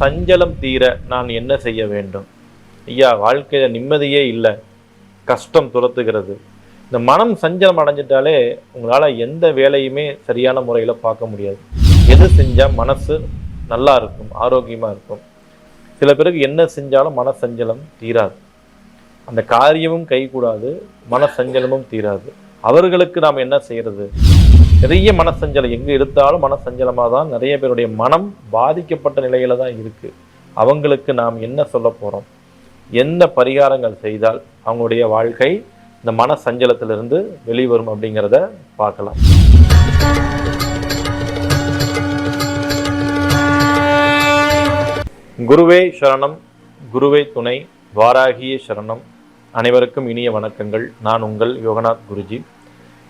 சஞ்சலம் தீர நான் என்ன செய்ய வேண்டும்? ஐயா வாழ்க்கையில் நிம்மதியே இல்லை. கஷ்டம் துரத்துகிறது. இந்த மனம் சஞ்சலம் அடைஞ்சிட்டாலே உங்களால் எந்த வேலையுமே சரியான முறையில் பார்க்க முடியாது. எது செஞ்சால் மனசு நல்லா இருக்கும் ஆரோக்கியமாக இருக்கும். சில பேருக்கு என்ன செஞ்சாலும் மன சஞ்சலம் தீராது. அந்த காரியமும் கைகூடாது மன சஞ்சலமும் தீராது. அவர்களுக்கு நாம் என்ன செய்கிறது நிறைய மனசஞ்சலம் எங்கே எடுத்தாலும் மனசஞ்சலமாக தான் நிறைய பேருடைய மனம் பாதிக்கப்பட்ட நிலையில தான் இருக்குது அவங்களுக்கு நாம் என்ன சொல்ல போகிறோம் எந்த பரிகாரங்கள் செய்தால் அவங்களுடைய வாழ்க்கை இந்த மன சஞ்சலத்திலிருந்து வெளிவரும் அப்படிங்கிறத பார்க்கலாம். குருவே சரணம் குருவே துணை வாராகிய சரணம். அனைவருக்கும் இனிய வணக்கங்கள். நான் உங்கள் யோகநாத் குருஜி.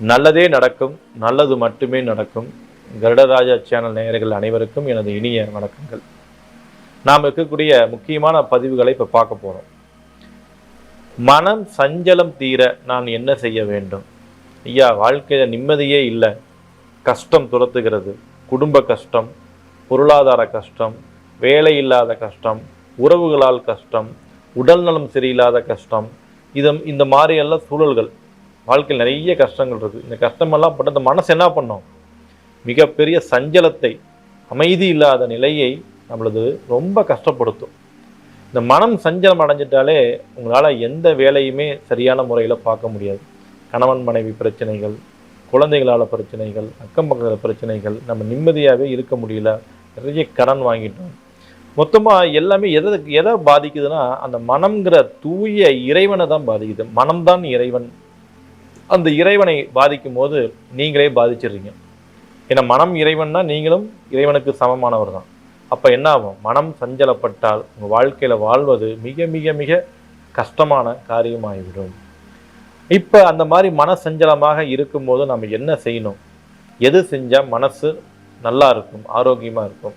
நல்லதே நடக்கும் நல்லது மட்டுமே நடக்கும். கருடராஜா சேனல் நேயர்கள் அனைவருக்கும் எனது இனிய வணக்கங்கள். நாம் இருக்கக்கூடிய முக்கியமான பதிவுகளை இப்போ பார்க்க போகிறோம் மனம் சஞ்சலம் தீர நான் என்ன செய்ய வேண்டும்? ஐயா வாழ்க்கையில் நிம்மதியே இல்லை. கஷ்டம் துரத்துகிறது. குடும்ப கஷ்டம் பொருளாதார கஷ்டம் வேலை இல்லாத கஷ்டம் உறவுகளால் கஷ்டம் உடல்நலம் சரியில்லாத கஷ்டம் இதம் இந்த மாதிரியெல்லாம் சூழல்கள். வாழ்க்கையில் நிறைய கஷ்டங்கள் இருக்குது இந்த கஷ்டமெல்லாம் பட்டு இந்த மனசு என்ன பண்ணும்? மிகப்பெரிய சஞ்சலத்தை அமைதி இல்லாத நிலையை நம்மளது ரொம்ப கஷ்டப்படுத்தும். இந்த மனம் சஞ்சலம் அடைஞ்சிட்டாலே உங்களால் எந்த வேலையுமே சரியான முறையில் பார்க்க முடியாது. கணவன் மனைவி பிரச்சனைகள் குழந்தைகளால் பிரச்சனைகள் அக்கம் பக்கத்தில் பிரச்சனைகள் நம்ம நிம்மதியாகவே இருக்க முடியல. நிறைய கடன் வாங்கிட்டோம். மொத்தமாக எல்லாமே எதை எதை பாதிக்குதுன்னா அந்த மனம்ங்கிற தூய இறைவனை தான் பாதிக்குது. மனம்தான் இறைவன். அந்த இறைவனை பாதிக்கும் போது நீங்களே பாதிச்சிடுறீங்க. ஏன்னா மனம் இறைவன்னா நீங்களும் இறைவனுக்கு சமமானவர் தான் அப்போ என்ன ஆகும்? மனம் சஞ்சலப்பட்டால் உங்கள் வாழ்க்கையில் வாழ்வது மிக மிக மிக கஷ்டமான காரியமாகிவிடும் இப்போ அந்த மாதிரி மன சஞ்சலமாக இருக்கும்போது நம்ம என்ன செய்யணும்? எது செஞ்சால் மனசு நல்லா இருக்கும் ஆரோக்கியமாக இருக்கும்?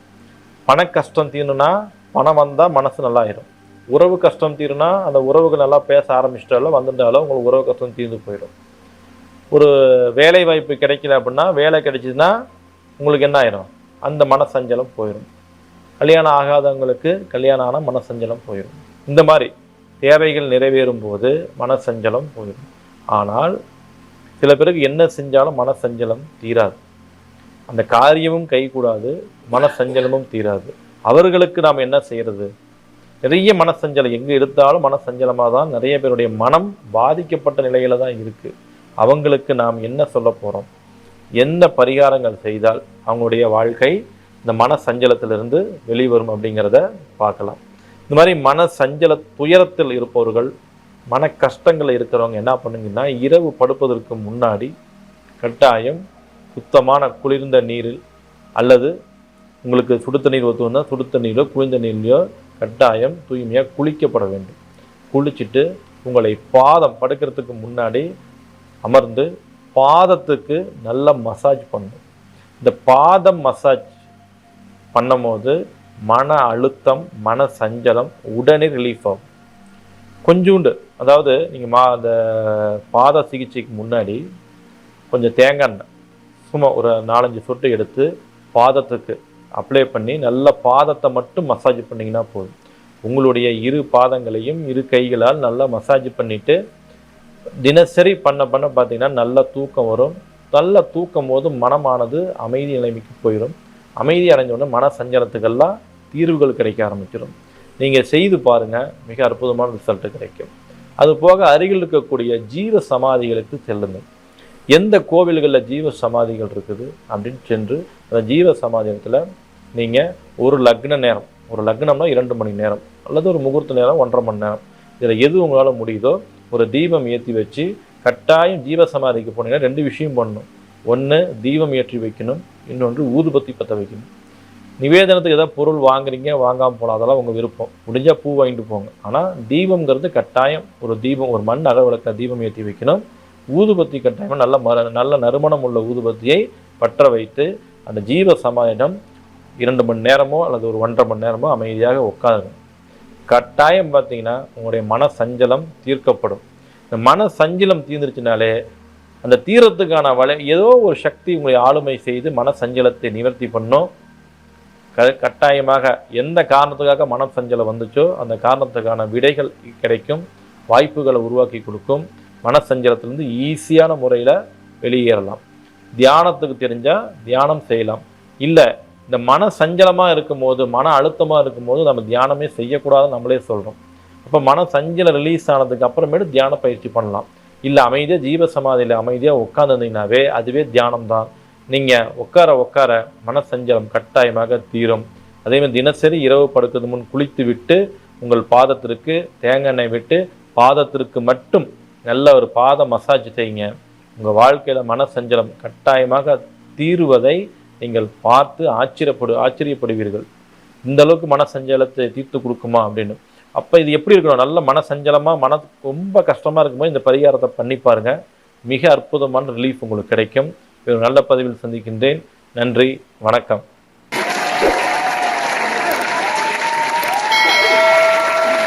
பண கஷ்டம் தீரணும்னா பணம் வந்தால் மனசு நல்லாயிரும். உறவு கஷ்டம் தீருனா அந்த உறவுகள் நல்லா பேச ஆரம்பிச்சிட்டாலோ வந்துட்டாலும் உங்களுக்கு உறவு கஷ்டம் தீர்ந்து போயிடும். ஒரு வேலை வாய்ப்பு கிடைக்கல அப்படின்னா வேலை கிடைச்சிதுன்னா உங்களுக்கு என்ன ஆயிரும்? அந்த மனசஞ்சலம் போயிடும் கல்யாணம் ஆகாதவங்களுக்கு கல்யாணம் ஆனால் மனசஞ்சலம் போயிடும் இந்த மாதிரி தேவைகள் நிறைவேறும் போது மனசஞ்சலம் போயிடும் ஆனால் சில பேருக்கு என்ன செஞ்சாலும் மனசஞ்சலம் தீராது. அந்த காரியமும் கைகூடாது மனசஞ்சலமும் தீராது. அவர்களுக்கு நாம் என்ன செய்கிறது நிறைய மனசஞ்சலம் எங்கே எடுத்தாலும் மனசஞ்சலமாக தான் நிறைய பேருடைய மனம் பாதிக்கப்பட்ட நிலையில தான் இருக்குது அவங்களுக்கு நாம் என்ன சொல்ல போகிறோம் எந்த பரிகாரங்கள் செய்தால் அவங்களுடைய வாழ்க்கை இந்த மன சஞ்சலத்திலிருந்து வெளிவரும் அப்படிங்கிறத பார்க்கலாம். இந்த மாதிரி மன சஞ்சல துயரத்தில் இருப்பவர்கள் மன கஷ்டங்கள் இருக்கிறவங்க என்ன பண்ணுங்கன்னா இரவு படுப்பதற்கு முன்னாடி கட்டாயம் சுத்தமான குளிர்ந்த நீரில் அல்லது உங்களுக்கு சுடு தண்ணீர் ஒத்துவந்தா சுடு தண்ணீரோ குளிர்ந்த நீர்லையோ கட்டாயம் தூய்மையாக குளிக்கப்பட வேண்டும். குளிச்சுட்டு உங்களை பாதம் படுக்கிறதுக்கு முன்னாடி அமர்ந்து பாதத்துக்கு நல்ல மசாஜ் பண்ணணும். இந்த பாதம் மசாஜ் பண்ணும்போது மன அழுத்தம் மன சஞ்சலம் உடனே ரிலீஃப் ஆகும். கொஞ்சூண்டு அதாவது நீங்கள் மா அந்த பாத சிகிச்சைக்கு முன்னாடி கொஞ்சம் தேங்காய் எண்ணெய் சும்மா ஒரு நாலஞ்சு சொட்டு எடுத்து பாதத்துக்கு அப்ளை பண்ணி நல்ல பாதத்தை மட்டும் மசாஜ் பண்ணிங்கன்னா போதும். உங்களுடைய இரு பாதங்களையும் இரு கைகளால் நல்லா மசாஜ் பண்ணிவிட்டு தினசரி பண்ண பண்ண பார்த்தீங்கன்னா நல்ல தூக்கம் வரும். நல்ல தூக்கம் போது மனமானது அமைதி நிலைமைக்கு போயிடும் அமைதி அடைஞ்ச மன சஞ்சலத்துக்கெல்லாம் தீர்வுகள் கிடைக்க ஆரம்பிச்சிடும் நீங்கள் செய்து பாருங்கள் மிக அற்புதமான ரிசல்ட் கிடைக்கும். அது போக அருகில் இருக்கக்கூடிய ஜீவ சமாதிகளுக்கு செல்லுங்கள் எந்த கோவில்களில் ஜீவ சமாதிகள் இருக்குது அப்படின்னு சென்று அந்த ஜீவ சமாதியத்தில் நீங்கள் ஒரு லக்ன நேரம் ஒரு லக்னம்னா இரண்டு மணி நேரம் அல்லது ஒரு முகூர்த்த நேரம் ஒன்றரை மணி நேரம் இதில் எது உங்களால் முடியுதோ ஒரு தீபம் ஏற்றி வச்சு கட்டாயம் ஜீவ சமாதிக்கு போனீங்கன்னா ரெண்டு விஷயம் பண்ணணும். ஒன்று தீபம் ஏற்றி வைக்கணும். இன்னொன்று ஊதுபத்தி பற்ற வைக்கணும். நிவேதனத்துக்கு ஏதாவது பொருள் வாங்குறீங்க வாங்காமல் போகலாம் அதெல்லாம் உங்கள் விருப்பம். முடிஞ்சால் பூ வாங்கிட்டு போங்க. ஆனால் தீபங்கிறது கட்டாயம் ஒரு தீபம் ஒரு மண் அகவிளக்க தீபம் ஏற்றி வைக்கணும். ஊதுபத்தி கட்டாயமாக நல்ல மர நல்ல நறுமணம் உள்ள ஊதுபத்தியை பற்ற வைத்து அந்த ஜீவ சமாதிடம் இரண்டு மணி நேரமோ அல்லது ஒரு ஒன்றரை மணி நேரமோ அமைதியாக உட்காருங்க. கட்டாயம் பார்த்தீங்கன்னா உங்களுடைய மன சஞ்சலம் தீர்க்கப்படும். இந்த மன சஞ்சலம் தீர்ந்துருச்சுனாலே அந்த தீரத்துக்கான வலை ஏதோ ஒரு சக்தி உங்களை ஆளுமை செய்து மன சஞ்சலத்தை நிவர்த்தி பண்ணும். க கட்டாயமாக எந்த காரணத்துக்காக மன சஞ்சலம் வந்துச்சோ அந்த காரணத்துக்கான விடைகள் கிடைக்கும் வாய்ப்புகளை உருவாக்கி கொடுக்கும். மனசஞ்சலத்திலிருந்து ஈஸியான முறையில் வெளியேறலாம். தியானத்துக்கு தெரிஞ்சால் தியானம் செய்யலாம். இல்லை இந்த மன சஞ்சலமாக இருக்கும்போது மன அழுத்தமாக இருக்கும்போது நம்ம தியானமே செய்யக்கூடாதுன்னு நம்மளே சொல்கிறோம் அப்போ மன சஞ்சலம் ரிலீஸ் ஆனதுக்கு அப்புறமேட்டு தியான பயிற்சி பண்ணலாம். இல்லை அமைதியாக ஜீவ சமாதியில் அமைதியாக உட்காந்துருந்தீங்கனாவே அதுவே தியானம் தான் நீங்கள் உட்கார உட்கார மன சஞ்சலம் கட்டாயமாக தீரும். அதே மாதிரி தினசரி இரவு படுக்கிறது முன் குளித்து விட்டு உங்கள் பாதத்திற்கு தேங்காய் எண்ணெய் விட்டு பாதத்திற்கு மட்டும் நல்ல ஒரு பாத மசாஜ் செய்யுங்க. உங்கள் வாழ்க்கையில் மன சஞ்சலம் கட்டாயமாக தீருவதை நீங்கள் பார்த்து ஆச்சரியப்படு ஆச்சரியப்படுவீர்கள். இந்த அளவுக்கு மன சஞ்சலத்தை தீர்த்து கொடுக்குமா அப்படின்னு. அப்போ இது எப்படி இருக்கணும்? நல்ல மன சஞ்சலமாக மன ரொம்ப கஷ்டமாக இருக்கும்போது இந்த பரிகாரத்தை பண்ணி பாருங்கள் மிக அற்புதமான ரிலீஃப் உங்களுக்கு கிடைக்கும். ஒரு நல்ல பதிவில் சந்திக்கின்றேன். நன்றி வணக்கம்.